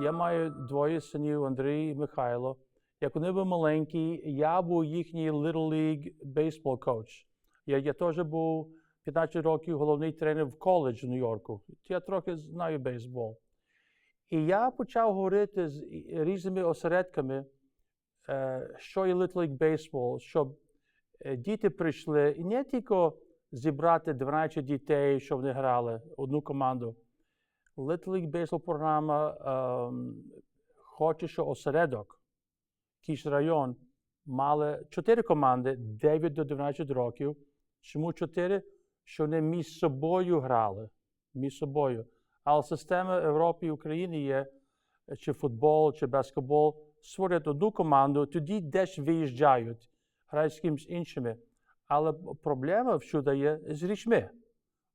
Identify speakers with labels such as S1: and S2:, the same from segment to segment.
S1: Я маю двоє синів Андрій і Михайло. Як вони були маленькі, я був їхній Little League бейсбол коуч. Я, я теж був 15 років головний тренер в коледж в Нью-Йорку. Я трохи знаю бейсбол. І я почав говорити з різними осередками, е, що є Little League Baseball, щоб е, діти прийшли і не тільки зібрати 12 дітей, щоб вони грали одну команду. Little Baseball програма ем, хоче, що осередок, якийсь район, мали 4 команди 9 до 12 років. Чому 4? Що вони між собою грали. Між собою. Але система Європи і України є, е, чи футбол, чи баскетбол, створюють одну команду, тоді десь виїжджають, грають з кимось іншими. Але проблема всюди є з річми.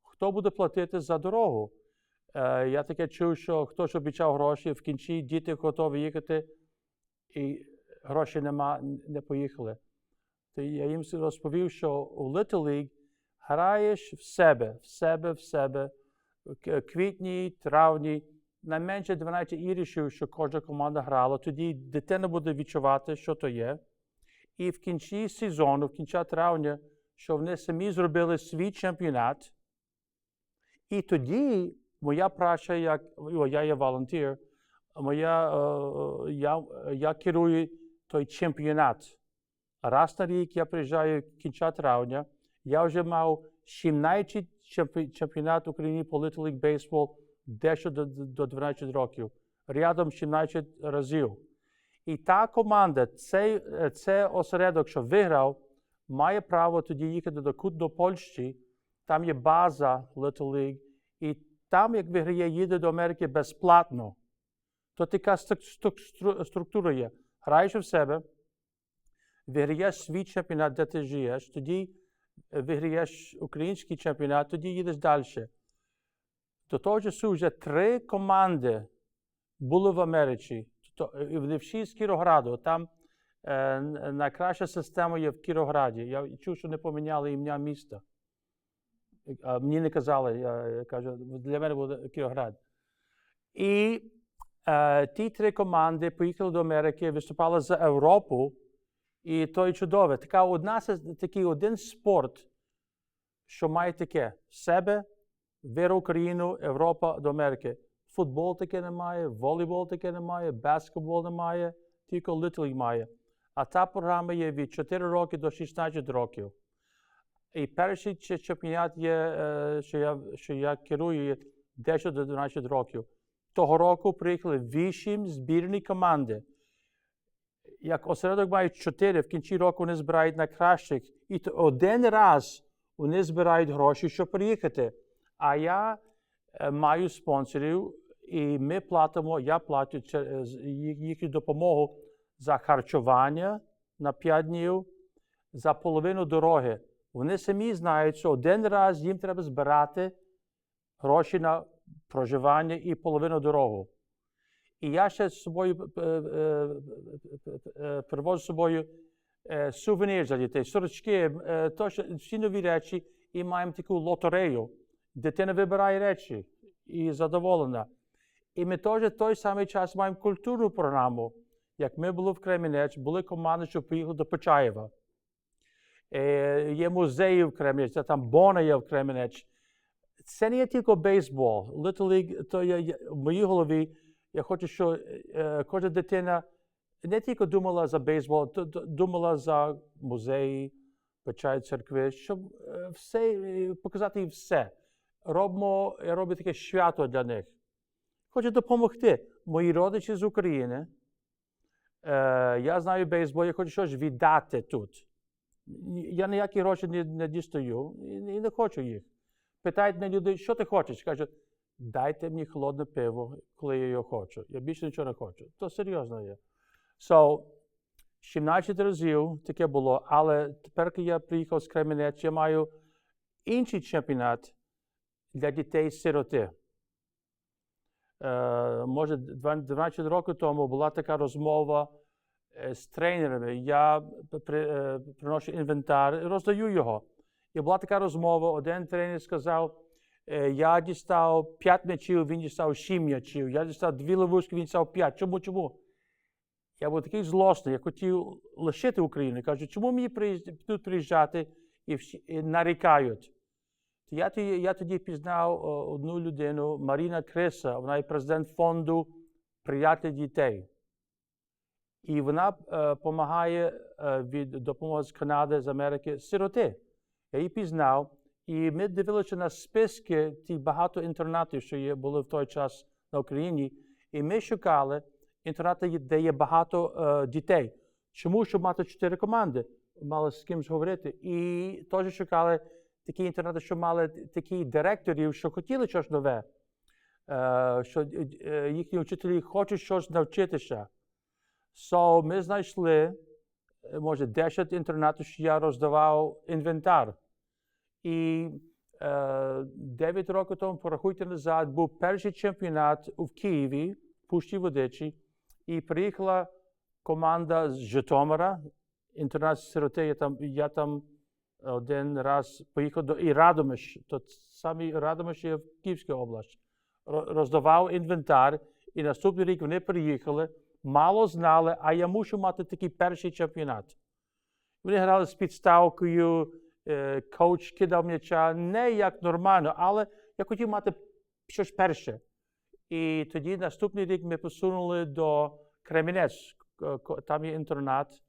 S1: Хто буде платити за дорогу? Е, я таке чув, що хтось обіцяв гроші, в кінці діти готові їхати, і гроші нема, не поїхали. То я їм розповів, що у Little League граєш в себе, в себе, в себе, квітні, травні, найменше 12 ірішів, що кожна команда грала, тоді дитина буде відчувати, що то є. І в кінці сезону, в кінці травня, що вони самі зробили свій чемпіонат. І тоді моя праця, як о, я є волонтер, моя, е, я, я керую той чемпіонат. Раз на рік я приїжджаю кінця травня. Я вже мав 17 чемпіонат України по Little League Baseball дещо до, до 12 років. Рядом 17 разів. І та команда, цей, е, це осередок, що виграв, має право тоді їхати до Польщі. Там є база Little League, і там, як виграє, їде до Америки безплатно. То така струк- струк- стру- структура є. Граєш в себе, виграєш свій чемпіонат, де ти живеш, тоді е, виграєш український чемпіонат, тоді їдеш далі. До того часу вже три команди були в Америці. Е, вони всі з Кірограду. Там е, найкраща система є в Кірограді. Я чув, що не поміняли ім'я міста. Мені не казали, я, кажу, для мене буде Кіроград. І е, ті три команди поїхали до Америки, виступали за Європу. І то є чудове. Така одна, такий один спорт, що має таке себе, віра в Україну, Європа до Америки. Футбол таке немає, волейбол таке немає, баскетбол немає, тільки Little має. А та програма є від 4 роки до 16 років. І перший чемпіонат є, е, що я, що я керую, є 10 до 12 років. Того року приїхали 8 збірні команди. Як осередок мають 4, в кінці року вони збирають найкращих. І то один раз вони збирають гроші, щоб приїхати. А я е, маю спонсорів, і ми платимо, я платю їх- їхню допомогу за харчування на 5 днів, за половину дороги. Вони самі знають, що один раз їм треба збирати гроші на проживання і половину дорогу. І я ще з собою е, е, е, привожу з собою сувенір за дітей, сорочки, е, то, що всі нові речі, і маємо таку лотерею. Дитина вибирає речі і задоволена. І ми теж в той самий час маємо культурну програму. Як ми були в Кремінець, були команди, що поїхали до Почаєва. Е, є музеї в Кремінець, там Бона є в Кремінець. Це не є тільки бейсбол. Little League, то є- в моїй голові, я хочу, щоб е, кожна дитина не тільки думала за бейсбол, думала за музеї, Почай церкви, щоб е, все, е, показати їм все. Робимо, я роблю таке свято для них. Хочу допомогти. Мої родичі з України. Е, я знаю бейсбол, я хочу щось віддати тут. Я ніякі гроші не, не дістаю і, і не хочу їх. Питають мене люди, що ти хочеш? Кажуть, дайте мені холодне пиво, коли я його хочу. Я більше нічого не хочу. То серйозно є. So, 17 разів таке було, але тепер, коли я приїхав з Кременець, я маю інший чемпіонат для дітей-сироти. Е, може, 12 років тому була така розмова з тренерами. Я при, е, приношу інвентар, роздаю його. І була така розмова, один тренер сказав, Е, Я дістав 5 м'ячів, він дістав 7 м'ячів. Я дістав 2 ловушки, він дістав 5. Чому, чому? Я був такий злосний, я хотів лишити Україну. Кажу, чому мені тут приїжджати і, всі, і нарікають? Я тоді, я тоді пізнав одну людину, Маріна Криса, вона є президент фонду Приятель дітей. І вона допомагає від допомоги з Канади, з Америки сироти. Я її пізнав, і ми дивилися на списки тих багато інтернатів, що є, були в той час на Україні. І ми шукали інтернати, де є багато е, дітей. Чому? Щоб мати чотири команди, мали з кимось говорити. І теж шукали такі інтернати, що мали такі директорів, що хотіли щось нове, е, що е, е, їхні вчителі хочуть щось навчитися. So, ми знайшли, може, 10 інтернатів, що я роздавав інвентар. І е, 9 років тому, порахуйте назад, був перший чемпіонат у Києві, Пущі Водичі, і приїхала команда з Житомира, інтернат сироти, я там, я там один раз поїхав до і Радомиш, то самі Радомиш є в Київській області. Роздавав інвентар, і наступний рік вони приїхали, мало знали, а я мушу мати такий перший чемпіонат. Вони грали з підставкою, е, коуч кидав м'яча, не як нормально, але я хотів мати щось перше. І тоді наступний рік ми посунули до Кремінець, там є інтернат,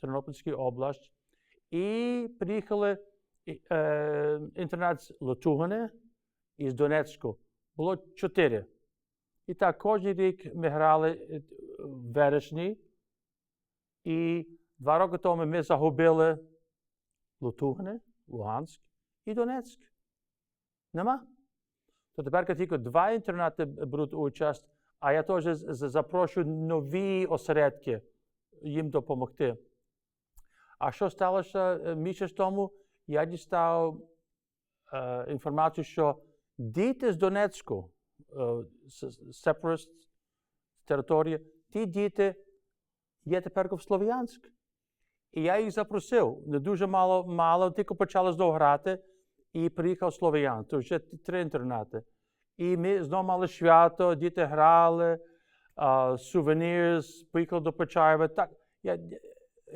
S1: Тернопільська область. І приїхали е, інтернат з Латугани і з Донецьку. Було чотири. І так кожен рік ми грали е, в вересні. І два роки тому ми загубили Лутугни, Луганськ і Донецьк. Нема. То тепер тільки два інтернати беруть участь, а я теж запрошую нові осередки їм допомогти. А що сталося е, місяць тому? Я дістав е, інформацію, що діти з Донецьку, е, separatist території, ті діти є тепер в Слов'янськ. І я їх запросив. Не дуже мало, мало, тільки почали знову грати, і приїхав Слов'ян. То вже три інтернати. І ми знову мали свято, діти грали, сувенір, поїхали до Почаєва. Так, я,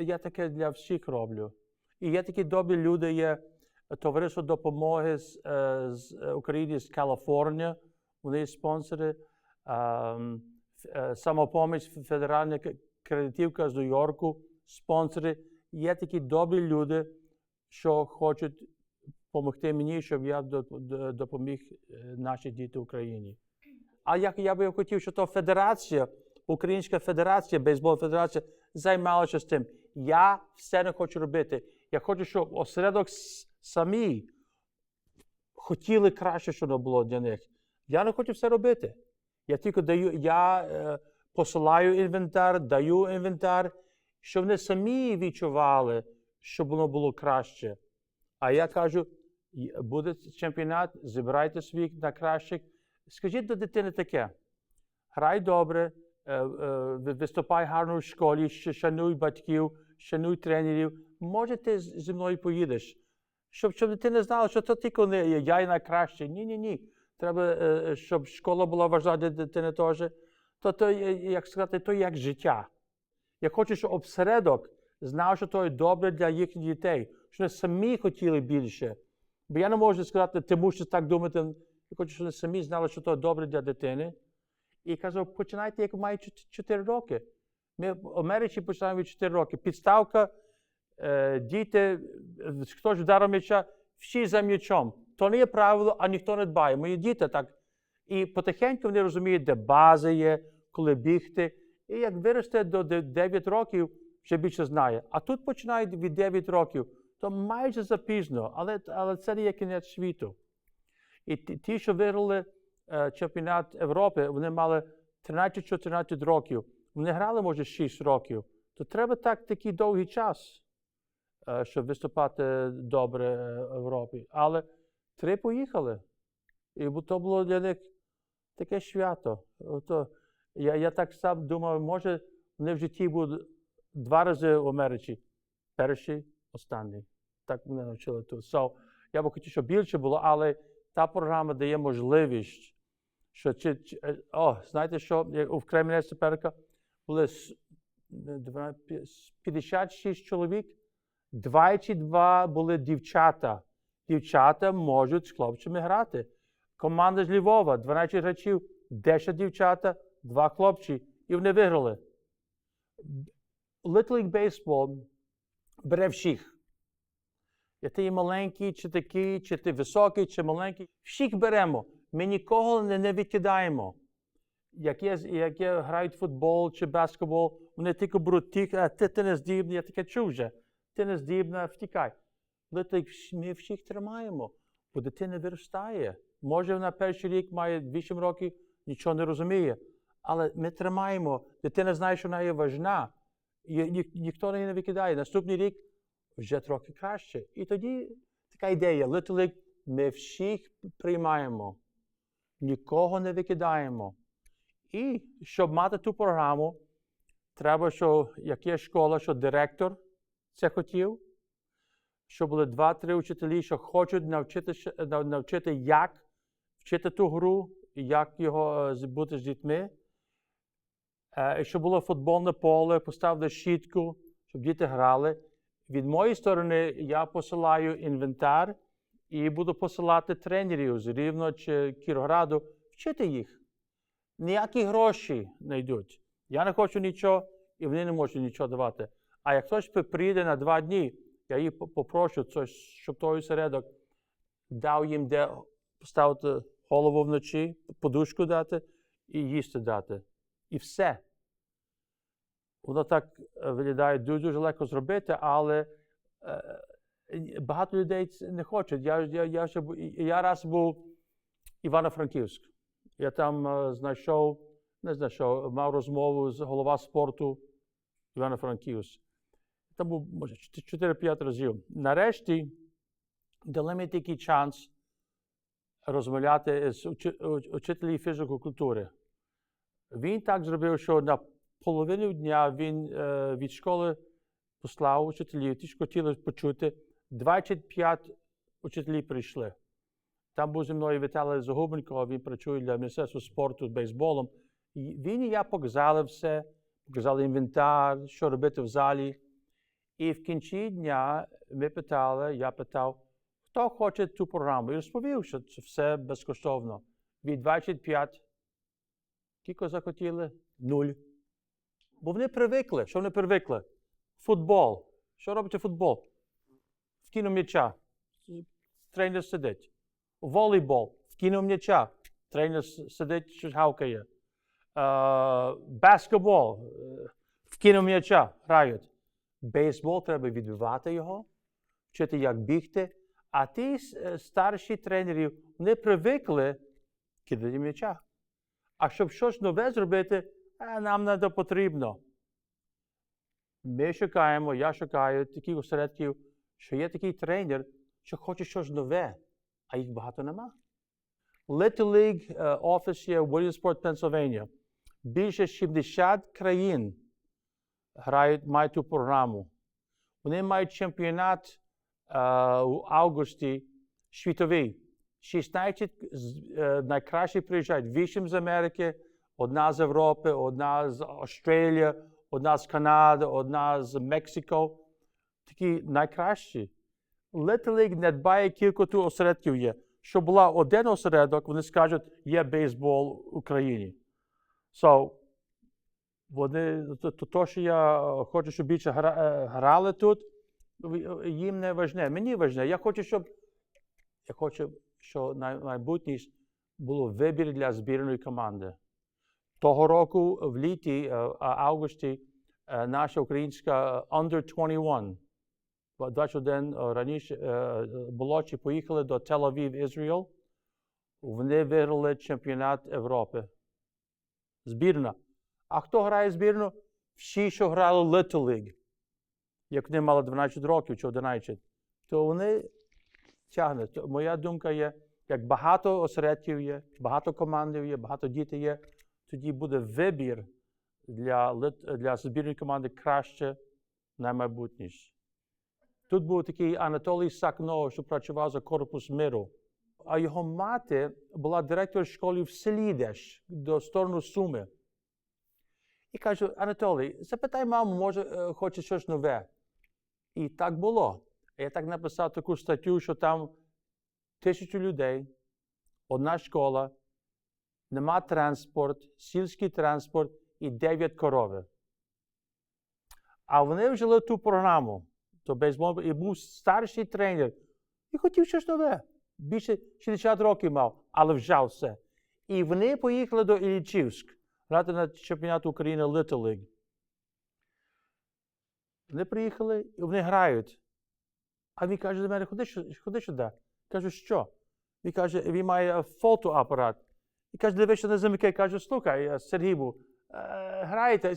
S1: я таке для всіх роблю. І є такі добрі люди, є товариство допомоги з, е, з України, з Каліфорнії. Вони спонсори. ем, е, Самопоміч, федеральна кредитівка з Нью-Йорку, спонсори. Є такі добрі люди, що хочуть допомогти мені, щоб я до- до- допоміг е, нашій діти Україні. А як я би хотів, щоб то федерація, Українська федерація, бейсбол федерація, займалася з тим. Я все не хочу робити. Я хочу, щоб осередок самі хотіли краще, щоб було для них. Я не хочу все робити. Я тільки даю, я е, посилаю інвентар, даю інвентар, щоб вони самі відчували, щоб воно було краще. А я кажу: буде чемпіонат, зібрайте своїх найкращих. Скажіть до дитини таке: грай добре, е, е, виступай гарно в школі, шануй батьків, шануй тренерів. Може, ти зі мною поїдеш. Щоб, щоб дитина знала, що то тільки не я найкращий. Ні, ні, ні. Треба, е, щоб школа була важлива для дитини теж. То, то є, як сказати, то як життя. Я хочу, щоб обсередок знав, що то є добре для їхніх дітей, що вони самі хотіли більше. Бо я не можу сказати, ти мусиш так думати. Я хочу, щоб вони самі знали, що то добре для дитини. І кажу, починайте, як мають 4 роки. Ми в Америці починаємо від 4 роки. Підставка, е, діти, е, хтось вдарив м'яча, всі за м'ячом. То не є правило, а ніхто не дбає. Мої діти так. І потихеньку вони розуміють, де база є, коли бігти. І як виросте до 9 років, ще більше знає. А тут починають від 9 років, то майже запізно, але, але це не є кінець світу. І ті, що виграли е, чемпіонат Європи, вони мали 13-14 років. Вони грали, може, 6 років. То треба так такий довгий час, е, щоб виступати добре е, в Європі. Але три поїхали. І то було для них таке свято. Ото, я, я так сам думав, може, вони в житті будуть два рази в Америці. Перший, останній. Так мене навчили тут. So, я б хотів, щоб більше було, але Та програма дає можливість, що чи, чи- е, о, знаєте, що у Кремінець теперка були с- два- пі- с- 56 чоловік, 22 були дівчата. Дівчата можуть з хлопцями грати. Команда з Львова, 12 гравців, 10 дівчата, 2 хлопці. І вони виграли. Little League Baseball бере всіх. І ти маленький, чи такий, чи ти високий, чи маленький. Всіх беремо. Ми нікого не, не відкидаємо. Як, є, як є, грають футбол чи баскетбол, вони тільки беруть тих, а ти, ти не здібний, я таке чув. Ти не здібна, втікай. Ми всіх тримаємо, бо дитина виростає. Може, вона перший рік має 8 років, нічого не розуміє. Але ми тримаємо, дитина знає, що вона є важна. І ні, ніхто її не викидає. Наступний рік вже трохи краще. І тоді така ідея, Little ми всіх приймаємо, нікого не викидаємо. І щоб мати ту програму, треба, що як є школа, що директор це хотів, щоб були два-три вчителі, що хочуть навчити, навчити, як вчити ту гру, як його е, бути з дітьми. Е, І щоб було футбольне поле, поставити щітку, щоб діти грали. Від моєї сторони я посилаю інвентар і буду посилати тренерів з Рівно чи Кірограду вчити їх. Ніякі гроші не йдуть. Я не хочу нічого, і вони не можуть нічого давати. А як хтось прийде на два дні, я їх попрошу, щоб той середок дав їм де поставити голову вночі, подушку дати і їсти дати. І все. Воно так е, виглядає дуже, дуже легко зробити, але е, багато людей не хочуть. Я, я, я, ще я раз був Івано-Франківськ. Я там е, знайшов, не знайшов, мав розмову з голова спорту Івано-Франківськ. Там був, може, 4-5 разів. Нарешті дали мені такий шанс розмовляти з учи- уч- учителем фізико-культури. Він так зробив, що на половину дня він е, від школи послав учителів, ті ж хотіли почути. 25 учителів прийшли. Там був зі мною Віталій Загубенко, він працює для Міністерства спорту з бейсболом. І він і я показали все, показали інвентар, що робити в залі. І в кінці дня ми питали, я питав, хто хоче цю програму. І розповів, що це все безкоштовно. Від 25 Кілько захотіли? Нуль. Бо вони привикли. Що вони привикли? Футбол. Що робить футбол? Вкинув м'яча. Тренер сидить. Волейбол. Вкинув м'яча. Тренер сидить, щось гавкає. Е, баскетбол. Е, Вкинув м'яча. Грають. Бейсбол треба відбивати його, вчити, як бігти. А ті е, старші тренери, вони привикли кидати м'яча. А щоб щось нове зробити, нам не потрібно. Ми шукаємо, я шукаю таких осередків, що є такий тренер, що хоче щось нове, а їх багато нема. Little League е, офіс є в Williamsport, Пенсильванія. Більше 70 країн грають, мають ту програму. Вони мають чемпіонат е, у августі світовий. 16 з- е, найкращих приїжджають. 8 з Америки, одна з Європи, одна з Австралії, одна з Канади, одна з Мексико. Такі найкращі. Little League не дбає кілька тут осередків є. Щоб була один осередок, вони скажуть, є бейсбол в Україні. So, вони, то, то, що я е, хочу, щоб більше гра, е, грали тут, їм не важне. Мені важне. Я хочу, щоб я хочу, щоб на майбутність було вибір для збірної команди. Того року в літі, е, августі, е, наша українська е, Under 21, 21 е, раніше е, молодші поїхали до Тель-Авів, Ізраїл. Вони виграли чемпіонат Європи. Збірна. А хто грає збірну? Всі, що грали Little League. Як вони мали 12 років чи 11, то вони тягнуть. Моя думка є, як багато осередків є, багато командів є, багато дітей є, тоді буде вибір для, для збірної команди краще на майбутність. Тут був такий Анатолій Сакно, що працював за корпус миру. а його мати була директор школи в селі десь, до сторону Суми. І кажу, Анатолій, запитай маму, може, е, хоче щось нове. І так було. Я так написав таку статтю, що там тисячу людей, одна школа, нема транспорт, сільський транспорт і дев'ять корови. А вони вжили ту програму, то бейсбол, і був старший тренер, і хотів щось нове. Більше 60 років мав, але вжав все. І вони поїхали до Іллічівськ грати на чемпіонат України Little League. Вони приїхали і вони грають. А він каже до мене, ходи, ходи сюди. Кажу, що? Він каже, він має фотоапарат. І каже, дивися на замки. Кажу, слухай, е, Сергій був, е, граєте,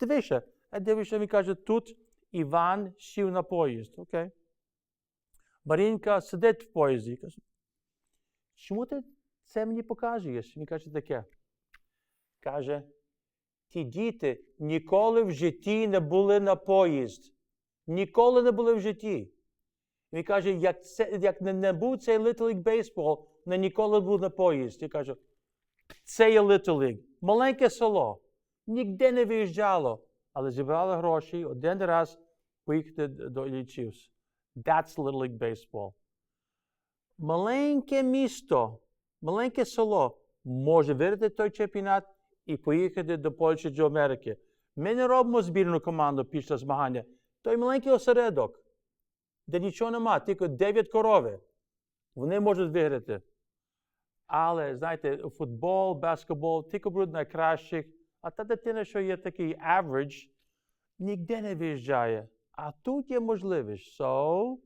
S1: дивися. А дивишся, він каже, тут Іван сів на поїзд. Окей. Марінка сидить в поїзді. Я кажу, чому ти це мені показуєш? Він каже таке. Каже, ті діти ніколи в житті не були на поїзд. Ніколи не були в житті. Він каже, як, це, як не, не був цей Little League Baseball, не ніколи був на поїзд. Я кажу, це є Little League. Маленьке село. Ніде не виїжджало. Але зібрали гроші один раз поїхати до Іллічівськ. That's Little League Baseball. Маленьке місто, маленьке село може виграти той чемпіонат і поїхати до Польщі чи Америки. Ми не робимо збірну команду після змагання. Той маленький осередок, де нічого нема, тільки 9 корови. Вони можуть виграти. Але, знаєте, футбол, баскетбол, тільки будуть найкращих. А та дитина, що є такий average, ніде не виїжджає. А тут є можливість. So,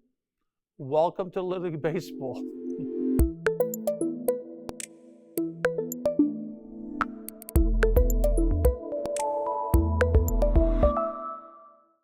S1: welcome to Little League Baseball.